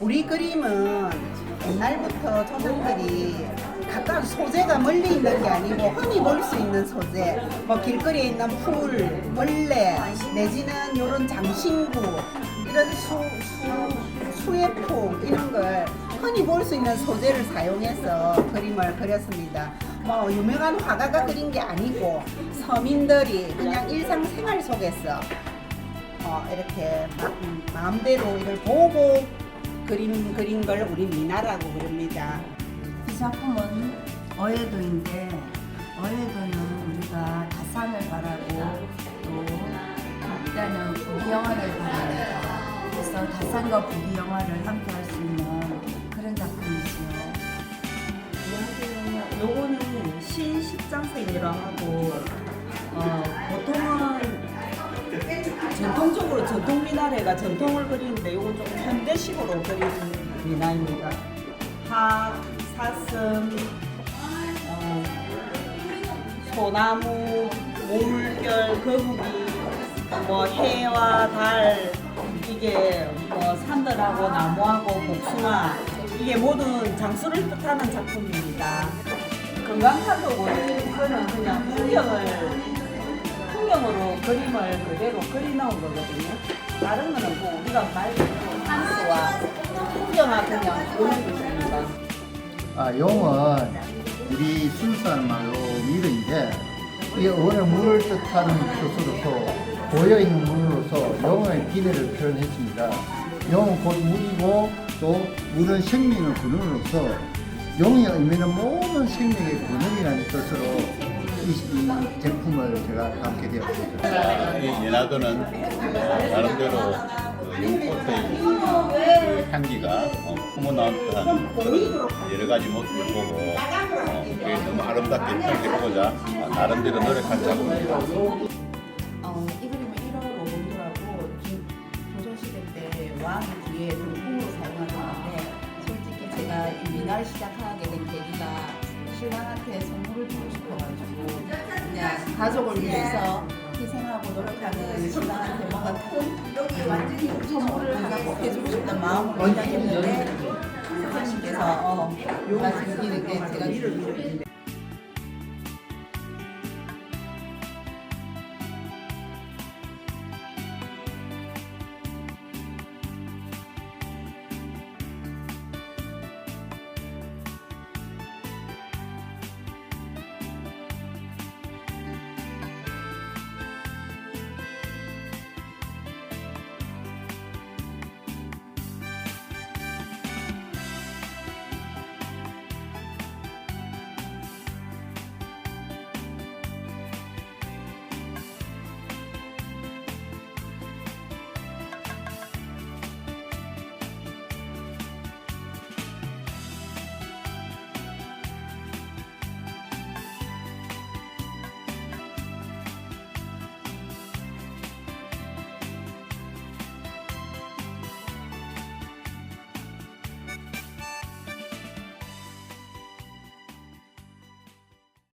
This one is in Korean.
우리 그림은 옛날부터 조상들이 각각 소재가 멀리 있는 게 아니고 흔히 볼 수 있는 소재, 뭐 길거리에 있는 풀, 벌레, 내지는 이런 장신구, 이런 수, 수, 수예품 이런 걸 흔히 볼 수 있는 소재를 사용해서 그림을 그렸습니다. 뭐 유명한 화가가 그린 게 아니고 서민들이 그냥 일상생활 속에서 어, 이렇게 마, 마음대로 이걸 보고 그림 그린 걸 우리 미나라고 부릅니다. 이 작품은 어예도인데 어예도는 우리가 다산을 바라고 또 일단은 부귀영화를 바랍니다. 그래서 다산과 부귀영화를 함께 할 수 있는 그런 작품이지요. 요거는 신십장생이라 하고 어, 보통은 전통적으로 전통 미나래가 전통을 그리는데 요건 좀현 대식으로 그린 미나입니다. 학, 사슴, 어, 소나무, 물결, 거북이, 뭐 해와 달 이게 뭐 산들하고 나무하고 복숭아 이게 모든 장수를 뜻하는 작품입니다. 건강하도고는 이거는 그냥 풍경을 풍경으로 그림을 그대로 그려놓은 거거든요. 다른 거는 뭐 우리가 말로 그냥 있습니다. 아, 용은 우리 순수한 말로 밀인데 이 원의 물을 뜻하는 뜻으로서 고여 있는 물로서 용의 기대를 표현했습니다. 용은 곧 물이고 또 물은 생명의 근원으로서 용이 의미는 모든 생명의 근원이라는 뜻으로 이, 이 제품을 제가 담게 되었습니다. 이 연화도는 나름대로 그 연꽃의 그 향기가 어, 그런 여러 가지 모습을 보고 어, 그게 너무 아름답게 표현해보고자 어, 나름대로 노력한 작품입니다. 어, 이 그림은 1호 로봉도라고 조선시대 때 왕 뒤에 동풍으로 사용하는 건데 솔직히 제가 이 미나를 시작하게 된 계기가 신랑한테 선물을 주고 싶어가지고 그냥 가족을 위해서 희생하고 노력하는 신랑한테 뭔가 큰 선물을 하나 꼭 해주고 싶다는 마음으로 시작했는데 선생님께서 어, 요가 즐기는 게 제가